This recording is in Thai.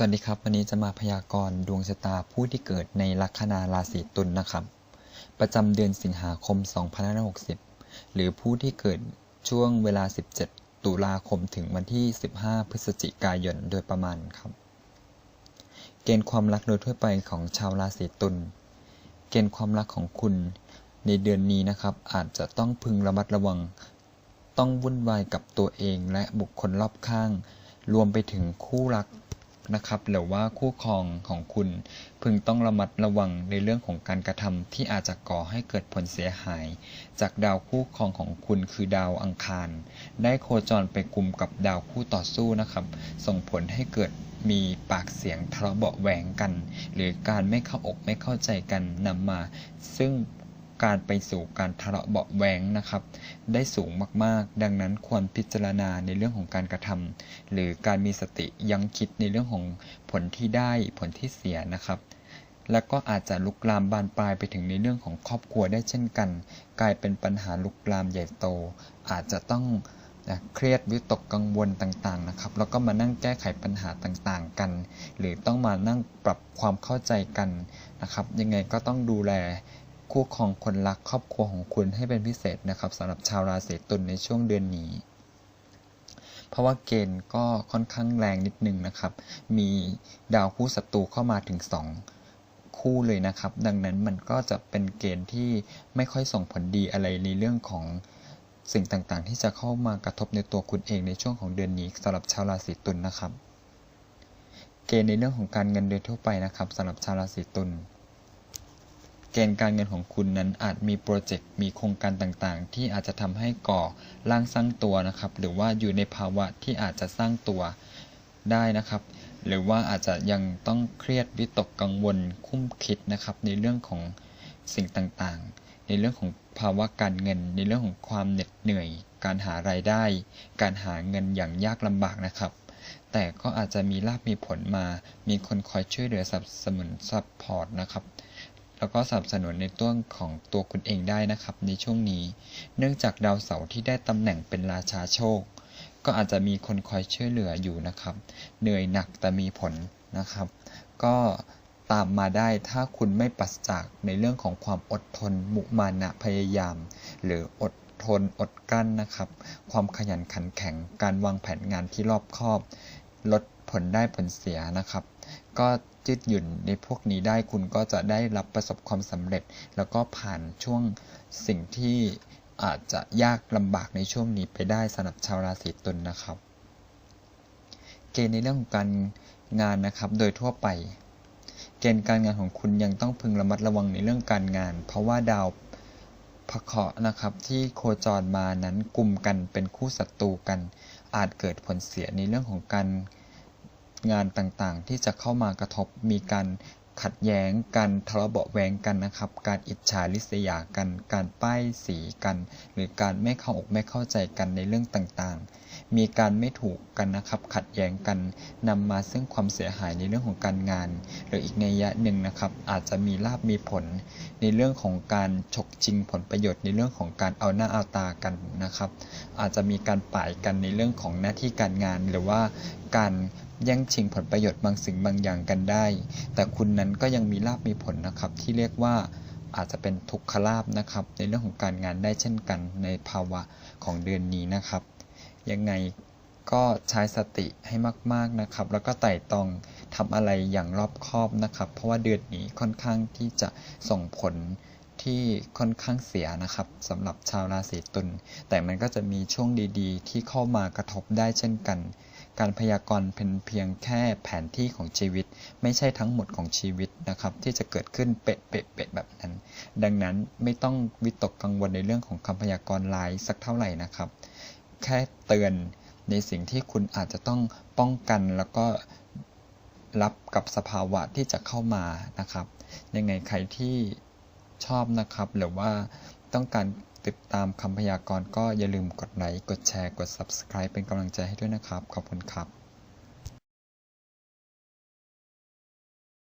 สวัสดีครับ วันนี้จะมาพยากรณ์ดวงชะตาผู้ที่เกิดในลัคนาราศีตุลนนะครับ ประจำเดือนสิงหาคม 2560 หรือผู้ที่เกิดช่วงเวลา 17 ตุลาคมถึงวันที่ 15 พฤศจิกายนโดยประมาณครับ เกณฑ์ความรักโดยทั่วไปของชาวราศีตุลเกณฑ์ความรักของคุณในเดือนนี้นะครับ อาจจะต้องพึงระมัดระวัง ต้องวุ่นวายกับตัวเองและบุคคลรอบข้าง รวมไปถึงคู่รัก นะครับหรือว่าคู่ครองของคุณ พึงต้องระมัดระวังในเรื่องของการกระทำที่อาจจะก่อให้เกิดผลเสียหาย จากดาวคู่ครองของคุณคือดาวอังคาร ได้โคจรไปกลุ่มกับดาวคู่ต่อสู้นะครับ ส่งผลให้เกิดมีปากเสียงทะเลาะเบาแหวงกัน หรือการไม่เข้าอกไม่เข้าใจกันนำมา ซึ่ง การไปสู่การทะเลาะเบาแหวงนะครับ ได้สูงมากๆ ดังนั้นควรพิจารณาในเรื่องของการกระทำหรือการมีสติยังคิดในเรื่องของผลที่ได้ผลที่เสียนะครับแล้วก็อาจจะลุกลามบานปลายไปถึงในเรื่องของครอบครัวได้เช่นกัน กลายเป็นปัญหาลุกลามใหญ่โต อาจจะต้องนะเครียดวิตกกังวลต่างๆนะครับ แล้วก็มานั่งแก้ไขปัญหาต่างๆกัน หรือต้องมานั่งปรับความเข้าใจกันนะครับ ยังไงก็ต้องดูแล คู่ครองคนรักครอบครัวของคุณให้เป็นพิเศษนะครับสำหรับชาวราศีตุลในช่วงเดือนนี้ เพราะว่าเกณฑ์ก็ค่อนข้างแรงนิดนึงนะครับ มีดาวคู่ศัตรูเข้ามาถึง 2 คู่เลยนะครับ ดังนั้นมันก็จะเป็นเกณฑ์ที่ไม่ค่อยส่งผลดีอะไรในเรื่องของสิ่งต่างๆ ที่จะเข้ามากระทบในตัวคุณเองในช่วงของเดือนนี้สำหรับชาวราศีตุลนนะครับ เกณฑ์ในเรื่องของการเงินโดยทั่วไปนะครับสำหรับชาวราศีตุล เกณฑ์การเงินของคุณนั้นอาจมีโปรเจกต์มีโครงการต่างๆ ที่อาจจะทำให้ก่อร่างสร้างตัวนะครับ หรือว่าอยู่ในภาวะที่อาจจะสร้างตัวได้นะครับ หรือว่าอาจจะยังต้องเครียดวิตกกังวลคุ้มคิดนะครับ ในเรื่องของสิ่งต่างๆ ในเรื่องของภาวะการเงิน ในเรื่องของความเหน็ดเหนื่อย การหารายได้ การหาเงินอย่างยากลำบากนะครับ แต่ก็อาจจะมีลาบมีผลมา มีคนคอยช่วยเหลือสนับสนุนซัพพอร์ตนะครับ แล้วก็สนับสนุนในตัวของตัวคุณเองได้นะครับ ในช่วงนี้ เนื่องจากดาวเสาร์ที่ได้ตำแหน่งเป็นราชาโชค ก็อาจจะมีคนคอยช่วยเหลืออยู่นะครับ เหนื่อยหนักแต่มีผลนะครับ ก็ตามมาได้ถ้าคุณไม่ปัสจากในเรื่องของความอดทน มุมานะพยายาม หรืออดทนอดกั้นนะครับ ความขยันขันแข็ง การวางแผนงานที่รอบคอบ ลดผลได้ผลเสียนะครับ ก็ยืดหยุ่นในพวกนี้ได้คุณก็จะได้รับประสบความสำเร็จ แล้วก็ผ่านช่วงสิ่งที่อาจจะยากลำบากในช่วงนี้ไปได้สำหรับชาวราศีตุลนนะครับ เกณฑ์ในเรื่องของการงานนะครับโดยทั่วไป เกณฑ์การงานของคุณยังต้องพึงระมัดระวังในเรื่องการงาน เพราะว่าดาวพระเคราะห์นะครับที่โคจรมานั้นกลุ่มกันเป็นคู่ศัตรูกัน อาจเกิดผลเสียในเรื่องของการ งานต่างๆ ที่จะเข้ามากระทบมีการขัดแย้งกันทะเลาะเบาแวงกันนะครับ การอิจฉาริษยากัน การป้ายสีกัน หรือการไม่เข้าอกไม่เข้าใจกันในเรื่องต่างๆ มีการไม่ถูกกันนะครับ ขัดแย้งกันนำมาซึ่งความเสียหายในเรื่องของการงาน หรืออีกในยะหนึ่งนะครับ อาจจะมีลาบมีผล ในเรื่องของการฉกชิงผลประโยชน์ในเรื่องของการเอาหน้าเอาตากันนะครับ อาจจะมีการป่ายกันในเรื่องของหน้าที่การงานหรือว่าการ แย่งชิงผลประโยชน์บางสิ่งบางอย่างกันได้ แต่คุณนั้นก็ยังมีลาบมีผลนะครับ ที่เรียกว่าอาจจะเป็นทุกขลาบนะครับ ในเรื่องของการงานได้เช่นกันในภาวะของเดือนนี้นะครับ ยังไงก็ใช้สติให้มาก ๆนะครับ แล้วก็ไต่ตองทำอะไรอย่างรอบคอบนะครับ เพราะว่าเดือนนี้ค่อนข้างที่จะส่งผลที่ค่อนข้างเสียนะครับสำหรับชาวราศีตุลแต่มันก็จะมีช่วงดีๆ ที่เข้ามากระทบได้เช่นกัน การพยากรณ์เป็นเพียงแค่แผนที่ของชีวิต ไม่ใช่ทั้งหมดของชีวิตนะครับ ที่จะเกิดขึ้นเป๊ะเป๊ะเป๊ะแบบนั้น ดังนั้นไม่ต้องวิตกกังวลในเรื่องของคำพยากรณ์ลายสักเท่าไหร่นะครับ แค่เตือนในสิ่งที่คุณอาจจะต้องป้องกันแล้วก็รับกับสภาวะที่จะเข้ามานะครับ ยังไงใครที่ชอบนะครับ หรือว่าต้องการ ติดตามคำพยากรณ์ก็อย่าลืมกดไลค์ กดแชร์ กด Subscribe เป็นกำลังใจให้ด้วยนะครับ ขอบคุณครับ